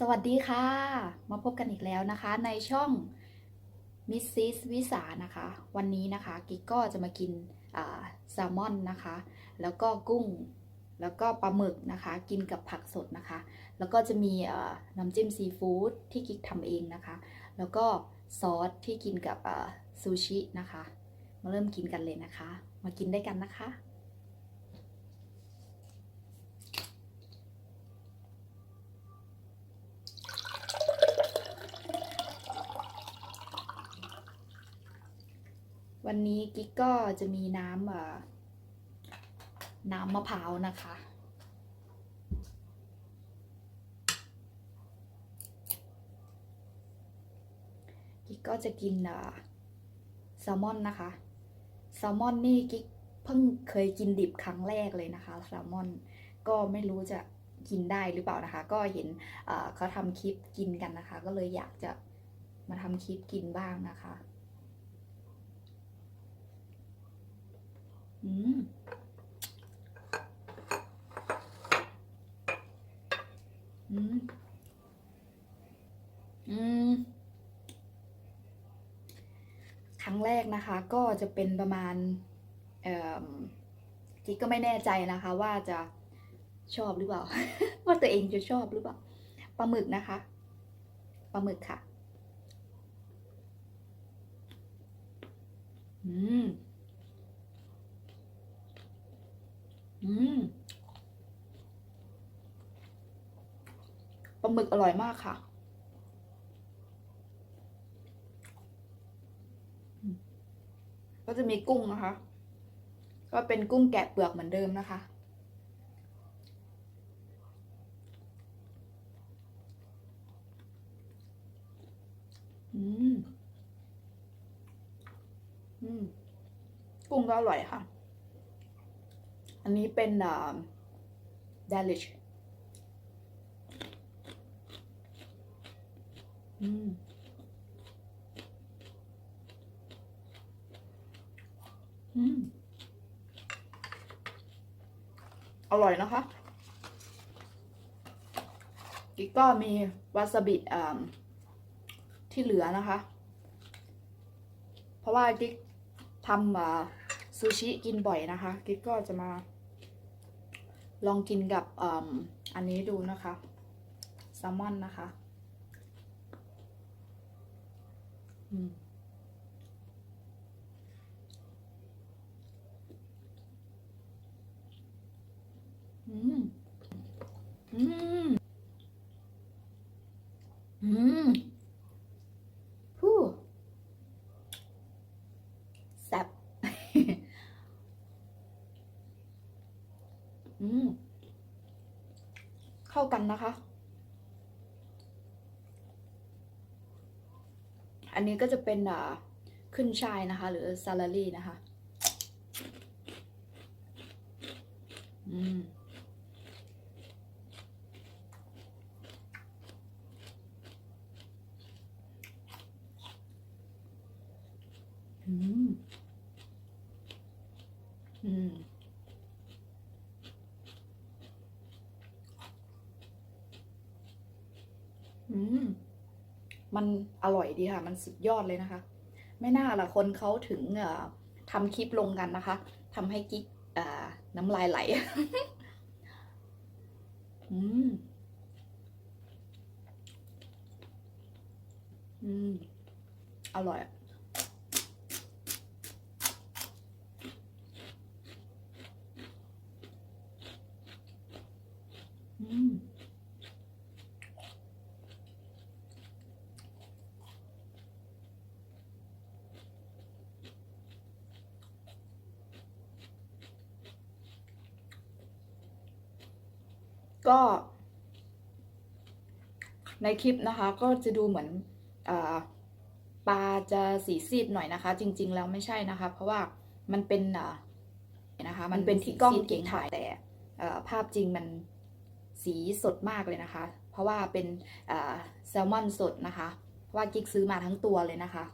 สวัสดีค่ะ มาพบกันอีกแล้วนะคะในช่องมิสซิสวิสานะคะ วันนี้นะคะกิ๊กก็จะมากินแซลมอนนะคะ แล้วก็กุ้งแล้วก็ปลาหมึกนะคะ กินกับผักสดนะคะ แล้วก็จะมีน้ำจิ้มซีฟู้ดที่กิ๊กทำเองนะคะ แล้วก็ซอสที่กินกับซูชินะคะ มาเริ่มกินกันเลยนะคะ มากินได้กันนะคะ วันนี้กิ๊กก็จะมีน้ำอ่อน้ำมะพร้าวนะคะ กิ๊กก็จะกินอ่อแซลมอนนะคะ แซลมอนนี่กิ๊กเพิ่งเคยกินดิบครั้งแรกเลยนะคะ แซลมอนก็ไม่รู้จะกินได้หรือเปล่านะคะ ก็เห็นอ่อเขาทำคลิปกินกันนะคะ ก็เลยอยากจะมาทำคลิปกินบ้างนะคะ อืมอืมอืมครั้งแรกนะคะ ก็จะเป็นประมาณ เอ่อกิ๊กก็ไม่แน่ใจนะคะ ว่าจะชอบหรือเปล่า ว่าตัวเองจะชอบหรือเปล่าปลาหมึกนะคะปลาหมึกค่ะ อืม อืมปลาหมึกอร่อยมากค่ะ ก็จะมีกุ้งนะคะ ก็เป็นกุ้งแกะเปลือกเหมือนเดิมนะคะ อืม อืม กุ้งก็อร่อยค่ะ อันนี้เป็นอ่า delish อืมอืมอร่อยนะคะกิ๊กก็มีวาซาบิที่เหลือนะคะ เพราะว่ากิ๊กทำซูชิกินบ่อยนะคะ กิ๊กก็จะมา ลองกินกับอ,อันนี้ดูนะคะแซลมอนนะคะอืม อืม อืม อืมผู้แซ่บ อืม เข้ากันนะคะ อันนี้ก็จะเป็นอ่าขึ้นชายนะคะ หรือซาลารี่นะคะ อืม อืม อืม อืม มันอร่อยดีค่ะ มันสุดยอดเลยนะคะ ไม่น่าละคนเขาถึงทำคลิปลงกันนะคะทำให้กิ๊กน้ำลายไหล อืม อืม อร่อยอืม ก็ ในคลิปนะคะ ก็จะดูเหมือนอปลาจะสีซีดหน่อยนะคะ จริง ๆ แล้วไม่ใช่นะคะ เพราะว่ามันเป็นนะคะ มันเป็นที่กล้องเก่งถ่ายแต่ภาพจริงมันสีสดมากเลยนะคะ เพราะว่าเป็นแซลมอนสดนะคะเพราะว่ากิ๊กซื้อมาทั้งตัวเลยนะคะ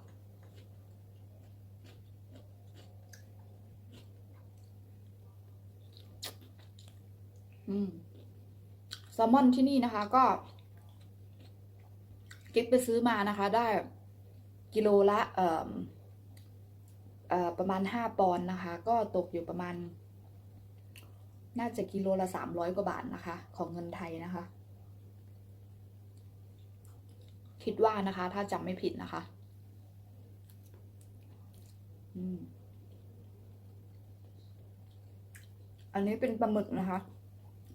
อืม แซลมอนที่นี่นะคะก็กิ๊กไปซื้อมานะคะ ได้กิโลละเอ่อเอ่อประมาณห้าปอนด์นะคะ ก็ตกอยู่ประมาณ น่าจะกิโลละสามร้อยกว่าบาทนะคะ ของเงินไทยนะคะ คิดว่านะคะ ถ้าจำไม่ผิดนะคะ อืมอันนี้เป็นปลาหมึกนะคะ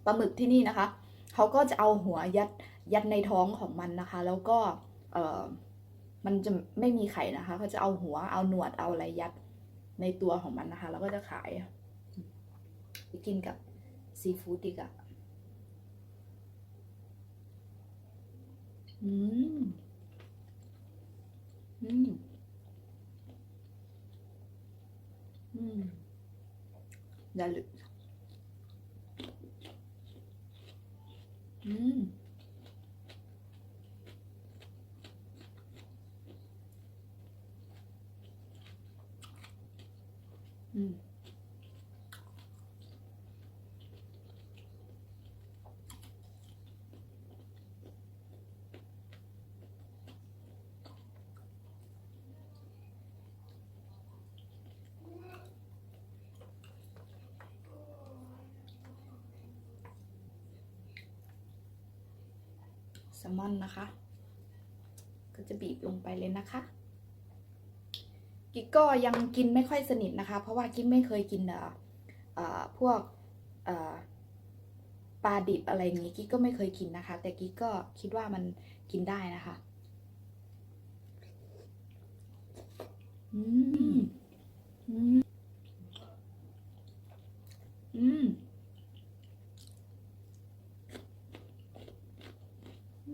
ปลาหมึกที่นี่นะคะ เขาก็จะเอาหัวยัดยัดในท้องของมันนะคะ แล้วก็เออมันจะไม่มีไข่นะคะเขาจะเอาหัวเอาหนวดเอาอะไรยัดในตัวของมันนะคะ แล้วก็จะขายไปกินกับซีฟู้ดดีกอะอืม อืม อืมได้เลยอืม อืม แซลม อนนะคะ ก็จะบีบลงไปเลยนะคะกิ๊กก็ยังกินไม่ค่อยสนิทนะคะ เพราะว่ากิ๊กไม่เคยกินเอ่อพวกเอ่อปลาดิบอะไรอย่างงี้กิ๊กก็ไม่เคยกินนะคะ แต่กิ๊กก็คิดว่ามันกินได้นะคะ อืม อืม อืม อืม ป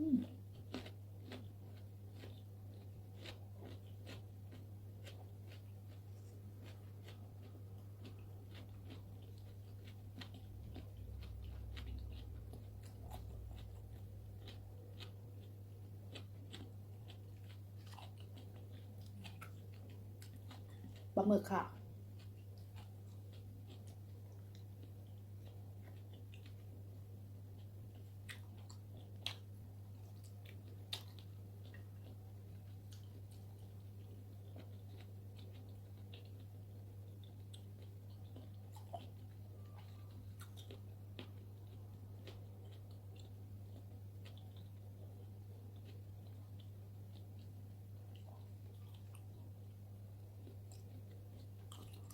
ลาหมึกค่ะ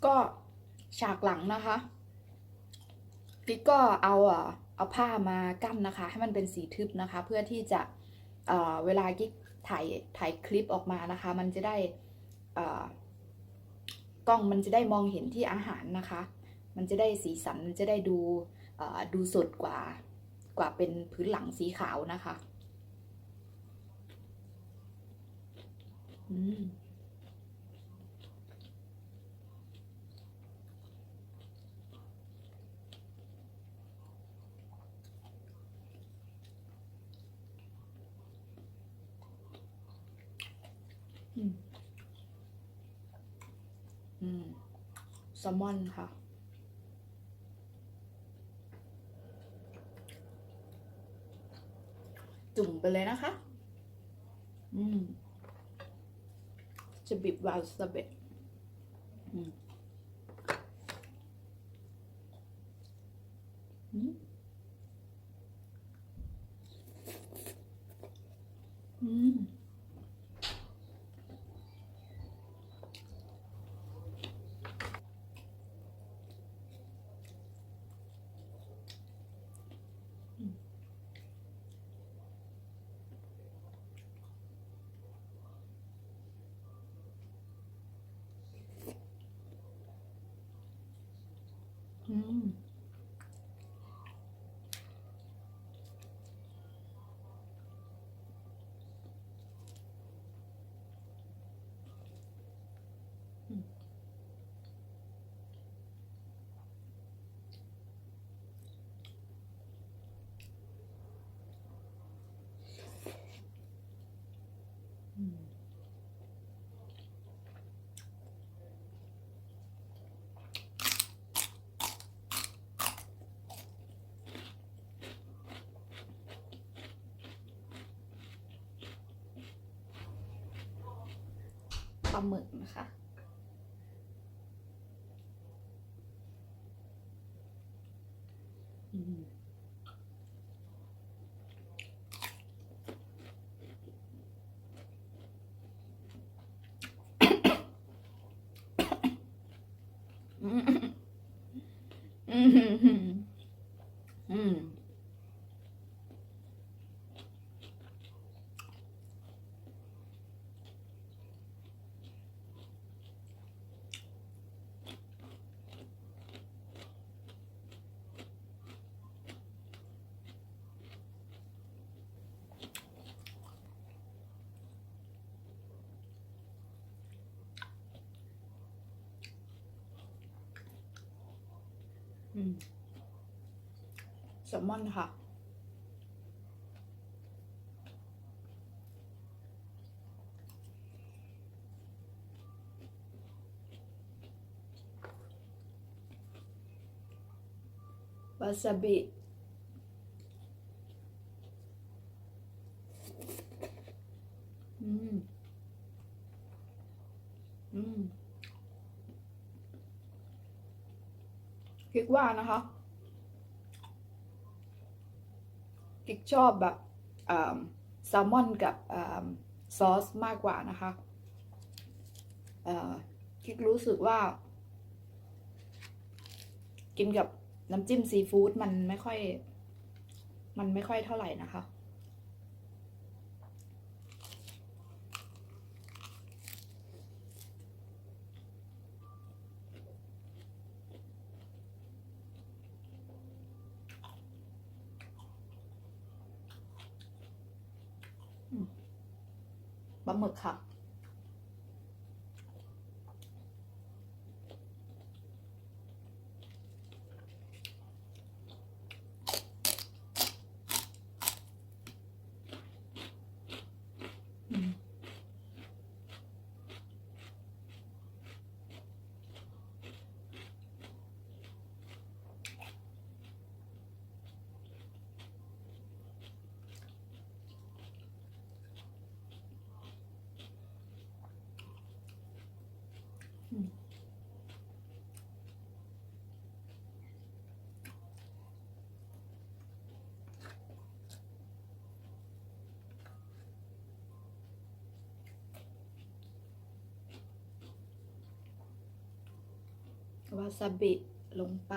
ก็ฉากหลังนะคะกิ๊กก็เอาเอ่อเอาผ้ามากั้นนะคะ ให้มันเป็นสีทึบนะคะ เพื่อที่จะเออเวลากิ๊กถ่ายถ่ายคลิปออกมานะคะ มันจะได้อ่อกล้องมันจะได้มองเห็นที่อาหารนะคะ มันจะได้สีสันมันจะได้ดูอ่อดูสดกว่ากว่าเป็นพื้นหลังสีขาวนะคะ อืม อืมอืมแซลมอนค่ะ จุ่มไปเลยนะคะ อืม จะบีบวาซาบิอืม อืม อืม อืมอืาหมึกนะคะ อืม อืม อืม แซลมอนค่ะ วาซาบิ อืม อืม คิด ว่านะคะ กิกชอบแบบแซลมอนกับซอสมากกว่านะคะกิกรู้สึกว่า กินกับน้ำจิ้มซีฟู้ดมันไม่ค่อย มันไม่ค่อยเท่าไหร่นะคะ ปลาหมึกค่ะ วาซาบิลงไป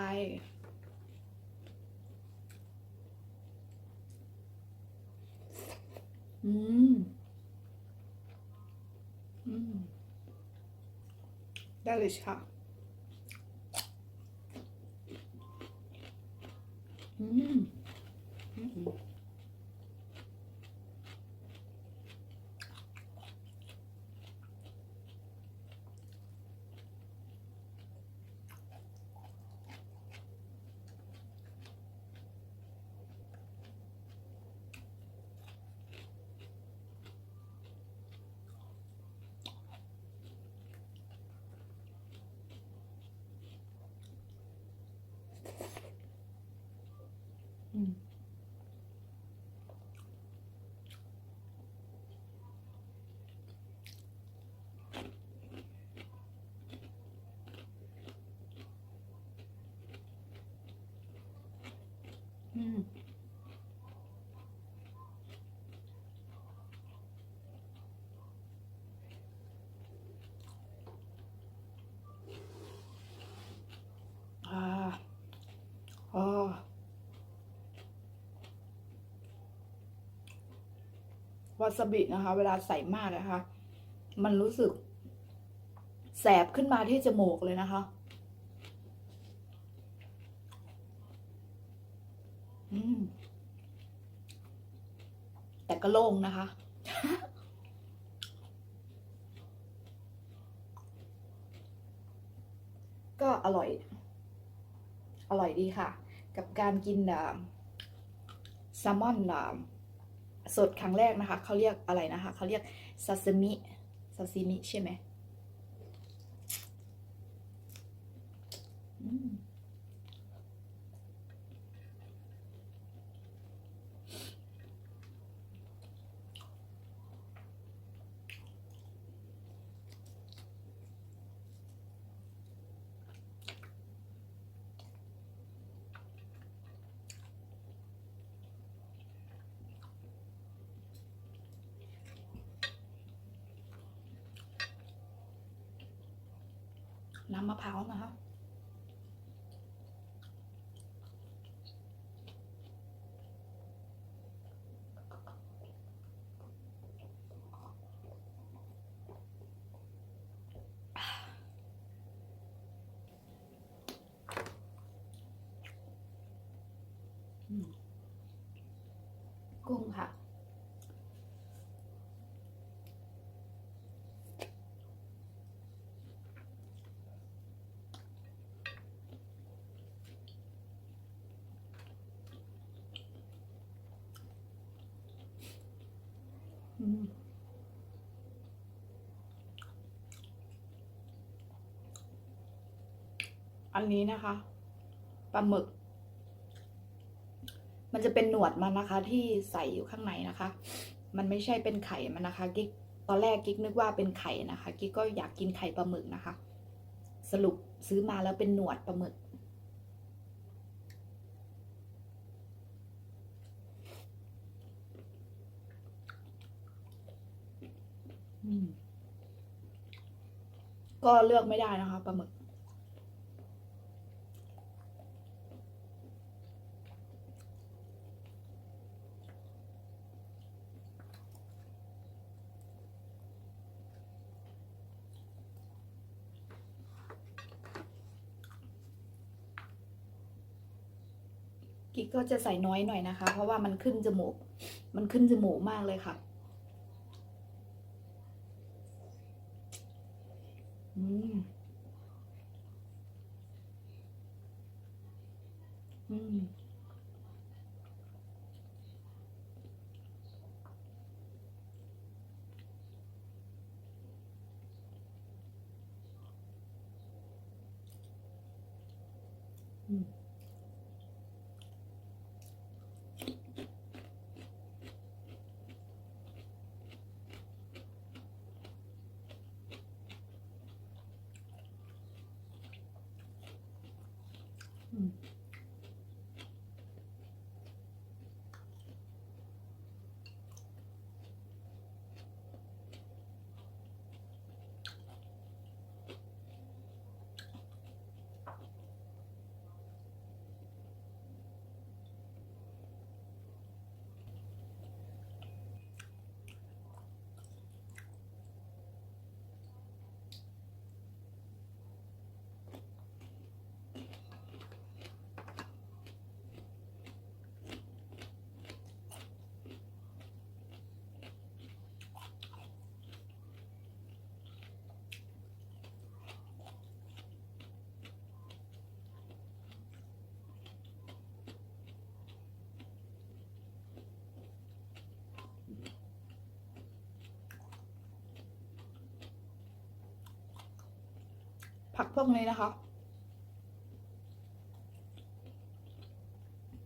อืม อืม ได้เลยค่ะ อืม อืม วาซาบินะคะ เวลาใส่มากนะคะ มันรู้สึก แสบขึ้นมาที่จมูกเลยนะคะ อืม แต่ก็โล่งนะคะ ก็อร่อย อร่อยดีค่ะ กับการกินแซลมอนสดครั้งแรกนะคะ เขาเรียกอะไรนะคะ เขาเรียกซาซิมิซาซิมิใช่ไหม มำมะพร้าวนะคะอืมกุ้งค่ะ อันนี้นะคะปลาหมึก มันจะเป็นหนวดมันนะคะ ที่ใส่อยู่ข้างในนะคะ มันไม่ใช่เป็นไข่มันนะคะ กิ๊กตอนแรกกิ๊กนึกว่าเป็นไข่นะคะ กิ๊กก็อยากกินไข่ปลาหมึกนะคะ สรุปซื้อมาแล้วเป็นหนวดปลาหมึก ก็เลือกไม่ได้นะคะปลาหมึก กิ๊กก็จะใส่น้อยหน่อยนะคะ เพราะว่ามันขึ้นจมูก มันขึ้นจมูกมากเลยค่ะ อืม อื ผักพวกนี้นะคะ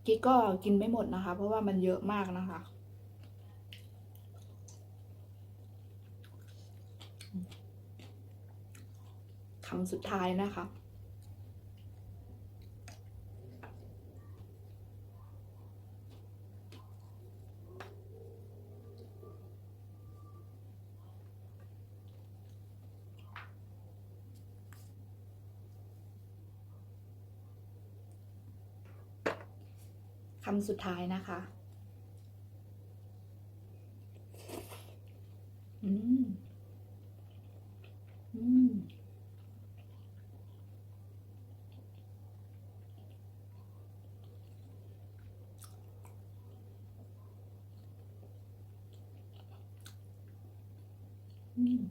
กิ๊กก็กินไม่หมดนะคะ เพราะว่ามันเยอะมากนะคะ คำสุดท้ายนะคะ คำสุดท้ายนะคะ อืม อืม อืม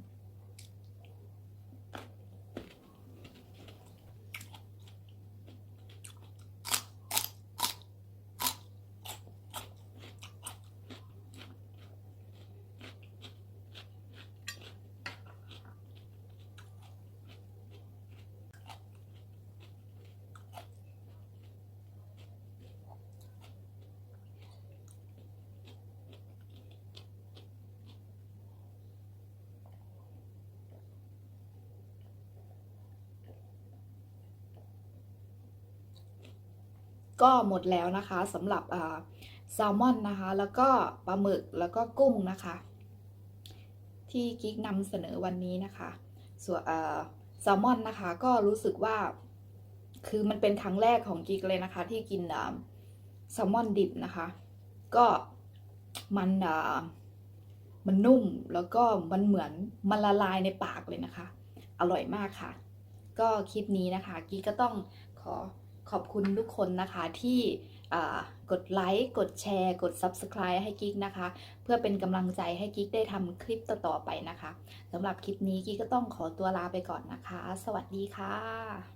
ก็หมดแล้วนะคะสำหรับแซลมอนนะคะ แล้วก็ปลาหมึกแล้วก็กุ้งนะคะ ที่กิ๊กนำเสนอวันนี้นะคะ ส่วนแซลมอนนะคะก็รู้สึกว่าคือมันเป็นครั้งแรกของกิ๊กเลยนะคะ ที่กินแซลมอนดิบนะคะ ก็มันมันนุ่มแล้วก็มันเหมือนมันละลายในปากเลยนะคะ อร่อยมากค่ะ ก็คลิปนี้นะคะ กิ๊กก็ต้องขอ ขอบคุณทุกคนนะคะที่กดไลค์ กดแชร์ กด Subscribe ให้กิ๊กนะคะ เพื่อเป็นกำลังใจให้กิ๊กได้ทำคลิปต่อๆไปนะคะสำหรับคลิปนี้กิ๊กก็ต้องขอตัวลาไปก่อนนะคะ สวัสดีค่ะ